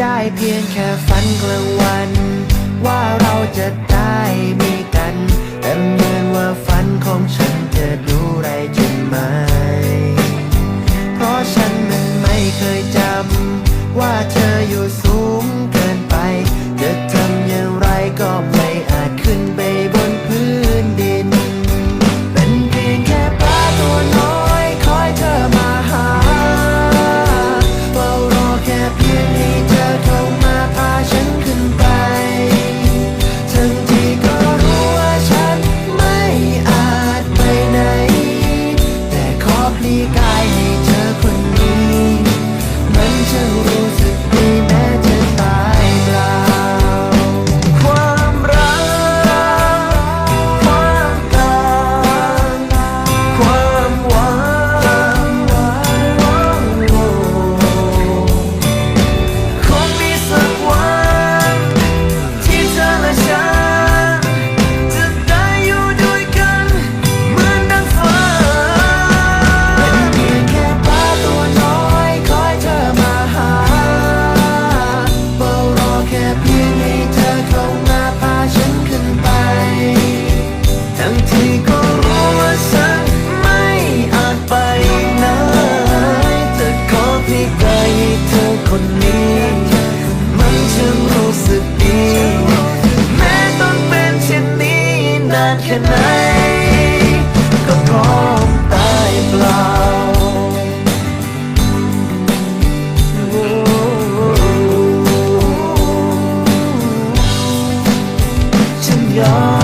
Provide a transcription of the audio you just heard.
ได้เพียงแค่ฝันกลางวัน ว่าเราจะได้มีกัน แต่เมือว่าฝันของฉันเธอรู้ไรจริไหม เพราะฉันมันไม่เคยจำว่าเธออยู่านแค่ไหน ก็พร้อมตายเปล่าฉันยอม